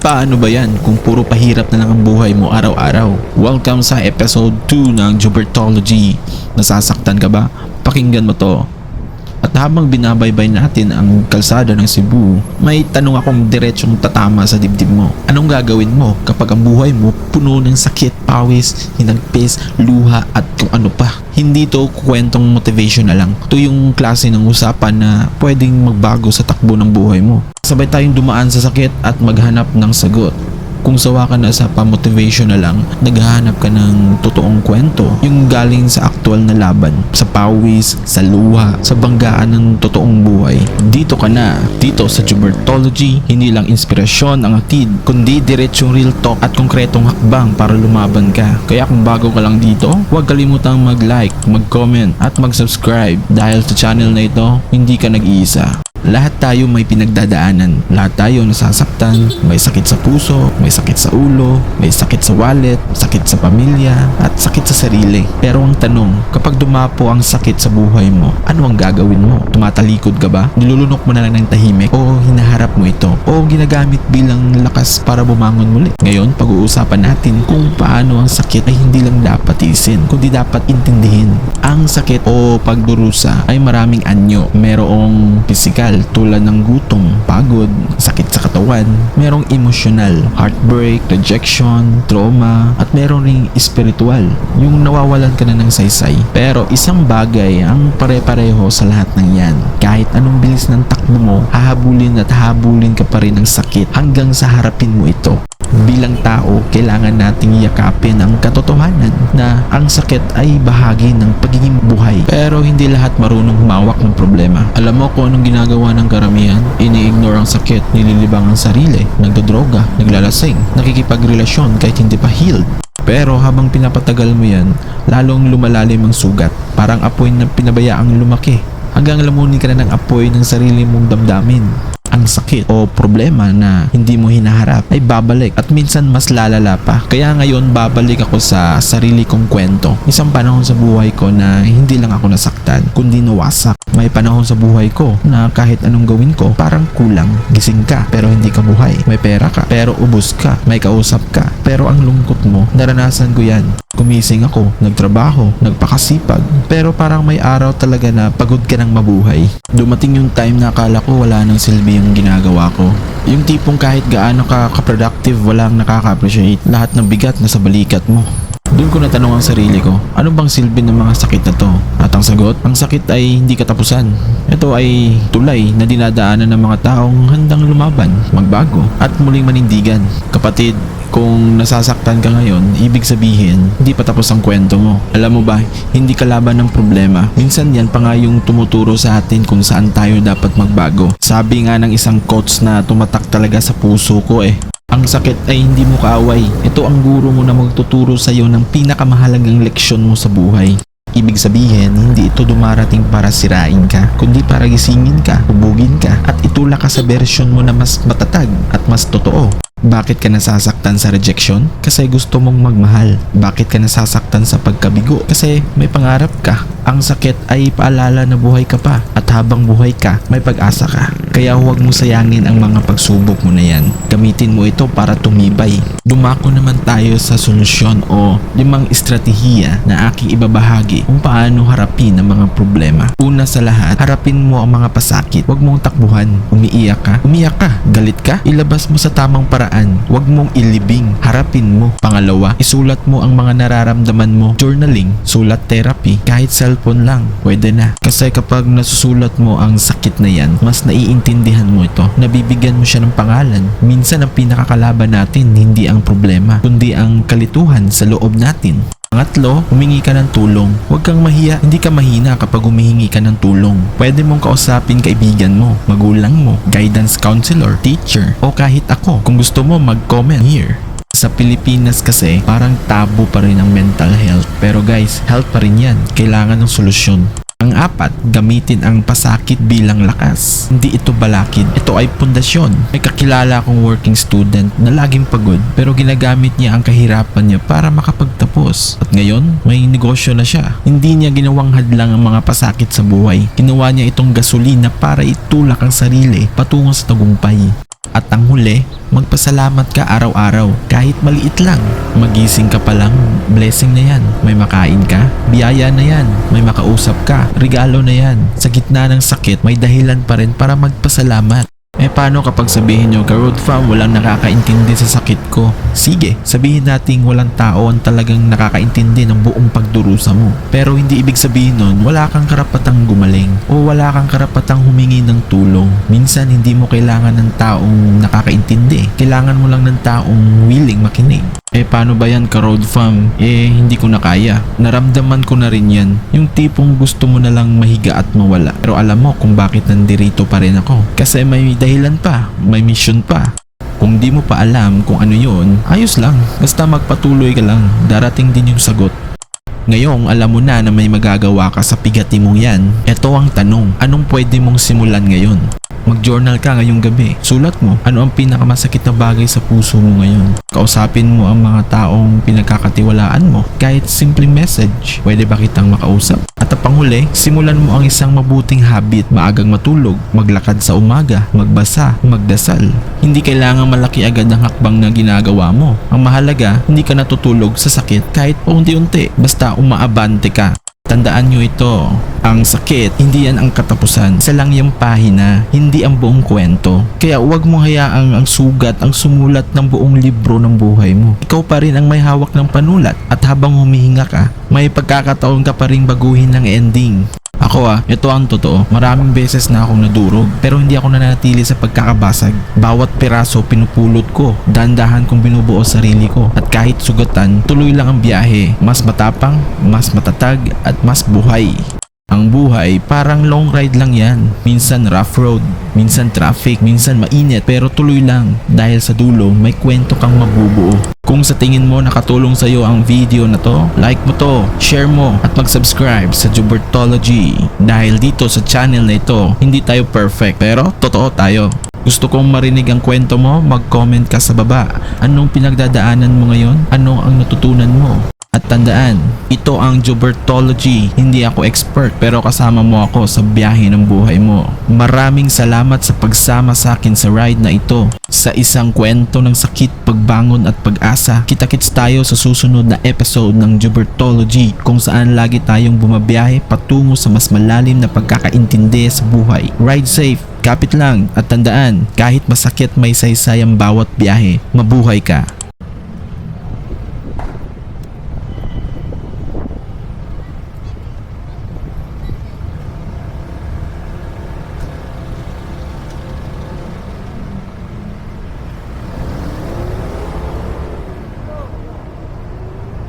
Paano ba yan kung puro pahirap na lang ang buhay mo araw-araw? Welcome sa episode 2 ng Jubertology. Nasasaktan ka ba? Pakinggan mo to. At habang binabaybay natin ang kalsada ng Cebu, may tanong akong diretsong tatama sa dibdib mo. Anong gagawin mo kapag ang buhay mo puno ng sakit, pawis, hinagpis, luha at kung ano pa? Hindi to kwentong motivation na lang. Ito yung klase ng usapan na pwedeng magbago sa takbo ng buhay mo. Sabay tayong dumaan sa sakit at maghanap ng sagot. Kung sawa ka na sa pa-motivation na lang, naghahanap ka ng totoong kwento. Yung galing sa aktual na laban, sa pawis, sa luha, sa banggaan ng totoong buhay. Dito ka na, dito sa Jubertology, hindi lang inspirasyon ang atid, kundi diretsong real talk at konkretong hakbang para lumaban ka. Kaya kung bago ka lang dito, huwag kalimutang mag-like, mag-comment at mag-subscribe dahil sa channel na ito, hindi ka nag-iisa. Lahat tayo may pinagdadaanan. Lahat tayo nasasaktan. May sakit sa puso, may sakit sa ulo, may sakit sa wallet, sakit sa pamilya, at sakit sa sarili. Pero ang tanong, kapag dumapo ang sakit sa buhay mo, ano ang gagawin mo? Tumatalikod ka ba? Nilulunok mo na lang ng tahimik? O hinaharap mo ito? O ginagamit bilang lakas para bumangon muli? Ngayon, pag-uusapan natin kung paano ang sakit ay hindi lang dapat isin, kundi dapat intindihin. Ang sakit o pagdurusa ay maraming anyo. Merong physical tulad ng gutom, pagod, sakit sa katawan. Merong emotional, heartbreak, rejection, trauma, at meron ring spiritual, yung nawawalan ka na ng saysay. Pero isang bagay ang pare-pareho sa lahat ng yan. Kahit anong bilis ng takbo mo, hahabulin at hahabulin ka pa rin ng sakit hanggang sa harapin mo ito. Kailangan nating yakapin ang katotohanan na ang sakit ay bahagi ng pagiging buhay. Pero hindi lahat marunong humawak ng problema. Alam mo kung anong ginagawa ng karamihan? Ini-ignore ang sakit, nililibang ang sarili, nagdodroga, naglalasing, nakikipagrelasyon kahit hindi pa healed. Pero habang pinapatagal mo yan, lalong lumalalim ang sugat. Parang apoy na pinabayaang lumaki. Hanggang lamunin ka na ng apoy ng sarili mong damdamin ang sakit o problema na hindi mo hinaharap ay babalik at minsan mas lalala pa. Kaya ngayon babalik ako sa sarili kong kwento. Isang panahon sa buhay ko na hindi lang ako nasaktan kundi nawasak. May panahon sa buhay ko na kahit anong gawin ko parang kulang. Gising ka pero hindi ka buhay. May pera ka pero ubos ka. May kausap ka pero ang lungkot mo naranasan ko yan. Kumising ako, nagtrabaho, nagpakasipag, pero parang may araw talaga na pagod ka ng mabuhay. Dumating yung time na akala ko wala nang silbi yung ginagawa ko. Yung tipong kahit gaano ka ka-productive, walang nakaka-appreciate. Lahat ng bigat nasa balikat mo. Doon ko natanong ang sarili ko, ano bang silbi ng mga sakit na to? At ang sagot, ang sakit ay hindi katapusan. Ito ay tulay na dinadaanan ng mga taong handang lumaban, magbago, at muling manindigan. Kapatid, kung nasasaktan ka ngayon, ibig sabihin, hindi pa tapos ang kwento mo. Alam mo ba, hindi ka laban ng problema. Minsan yan pa nga yung tumuturo sa atin kung saan tayo dapat magbago. Sabi nga ng isang coach na tumatak talaga sa puso ko eh. Ang sakit ay hindi mo kaaway. Ito ang guro mo na magtuturo sa iyo ng pinakamahalagang leksyon mo sa buhay. Ibig sabihin, hindi ito dumarating para sirain ka, kundi para gisingin ka, hubugin ka, at itulak ka sa version mo na mas matatag at mas totoo. Bakit ka nasasaktan sa rejection? Kasi gusto mong magmahal. Bakit ka nasasaktan sa pagkabigo? Kasi may pangarap ka. Ang sakit ay paalala na buhay ka pa at habang buhay ka, may pag-asa ka. Kaya huwag mo sayangin ang mga pagsubok mo na yan. Gamitin mo ito para tumibay. Dumako naman tayo sa solusyon o limang estratehiya na aking ibabahagi kung paano harapin ang mga problema. Una sa lahat, harapin mo ang mga pasakit. Huwag mong takbuhan. Umiiyak ka. Umiyak ka. Galit ka. Ilabas mo sa tamang paraan. Huwag mong ilibing. Harapin mo. Pangalawa, isulat mo ang mga nararamdaman mo. Journaling, sulat therapy, kahit cellphone lang. Pwede na. Kasi kapag nasusulat mo ang sakit na yan, mas naiintindihan mo ito. Nabibigyan mo siya ng pangalan. Minsan ang pinakakalaban natin hindi ang problema, kundi ang kalituhan sa loob natin. Pangatlo, humingi ka ng tulong. Huwag kang mahiya, hindi ka mahina kapag humihingi ka ng tulong. Pwede mong kausapin kaibigan mo, magulang mo, guidance counselor, teacher, o kahit ako. Kung gusto mo, mag-comment here. Sa Pilipinas kasi, parang tabo pa rin ang mental health. Pero guys, health pa rin yan. Kailangan ng solusyon. Ang apat, gamitin ang pasakit bilang lakas. Hindi ito balakid, ito ay pundasyon. May kakilala akong working student na laging pagod pero ginagamit niya ang kahirapan niya para makapagtapos. At ngayon, may negosyo na siya. Hindi niya ginawang hadlang ang mga pasakit sa buhay. Ginawa niya itong gasolina para itulak ang sarili patungo sa tagumpay. At ang huli, magpasalamat ka araw-araw kahit maliit lang. Magising ka pa lang, blessing na yan. May makain ka, biyaya na yan. May makausap ka, regalo na yan. Sa gitna ng sakit, may dahilan pa rin para magpasalamat. Eh paano kapag sabihin nyo, Road Fam, walang nakakaintindi sa sakit ko? Sige, sabihin nating walang tao ang talagang nakakaintindi ng buong pagdurusa mo. Pero hindi ibig sabihin nun, wala kang karapatang gumaling o wala kang karapatang humingi ng tulong. Minsan hindi mo kailangan ng taong nakakaintindi. Kailangan mo lang ng taong willing makinig. Eh paano ba yan ka road fam? Eh hindi ko na kaya. Naramdaman ko na rin yan. Yung tipong gusto mo na lang mahiga at mawala. Pero alam mo kung bakit nandirito pa rin ako. Kasi may dahilan pa. May mission pa. Kung di mo pa alam kung ano yun, ayos lang. Basta magpatuloy ka lang. Darating din yung sagot. Ngayong alam mo na na may magagawa ka sa pigati mong yan, ito ang tanong, anong pwede mong simulan ngayon? Mag-journal ka ngayong gabi. Sulat mo ano ang pinakamasakit na bagay sa puso mo ngayon. Kausapin mo ang mga taong pinagkakatiwalaan mo. Kahit simpleng message, pwede ba kitang makausap? At ang panghuli, simulan mo ang isang mabuting habit. Maagang matulog, maglakad sa umaga, magbasa, magdasal. Hindi kailangan malaki agad ang hakbang na ginagawa mo. Ang mahalaga, hindi ka natutulog sa sakit kahit paunti-unti. Basta umaabante ka. Tandaan nyo ito, ang sakit, hindi yan ang katapusan. Isa lang yung pahina, hindi ang buong kwento. Kaya huwag mo hayaang ang sugat ang sumulat ng buong libro ng buhay mo. Ikaw pa rin ang may hawak ng panulat at habang humihinga ka, may pagkakataon ka pa rin baguhin ng ending. Ako ah, ito ang totoo. Maraming beses na akong nadurog pero hindi ako nananatili sa pagkakabasag. Bawat piraso pinupulot ko, dandahan kong binubuo sarili ko. At kahit sugatan, tuloy lang ang biyahe. Mas matapang, mas matatag at mas buhay. Ang buhay parang long ride lang yan. Minsan rough road, minsan traffic, minsan mainit pero tuloy lang dahil sa dulo may kwento kang mabubuo. Kung sa tingin mo nakatulong sa iyo ang video na to, like mo to, share mo at mag-subscribe sa Jubertology. Dahil dito sa channel na ito, hindi tayo perfect pero totoo tayo. Gusto kong marinig ang kwento mo, mag-comment ka sa baba. Anong pinagdadaanan mo ngayon? Ano ang natutunan mo? At tandaan, ito ang Jubertology. Hindi ako expert pero kasama mo ako sa biyahe ng buhay mo. Maraming salamat sa pagsama sa akin sa ride na ito. Sa isang kwento ng sakit, pagbangon at pag-asa, kita-kits tayo sa susunod na episode ng Jubertology kung saan lagi tayong bumabiyahe patungo sa mas malalim na pagkakaintindi sa buhay. Ride safe, kapit lang at tandaan, kahit masakit may saysay ang bawat biyahe, mabuhay ka.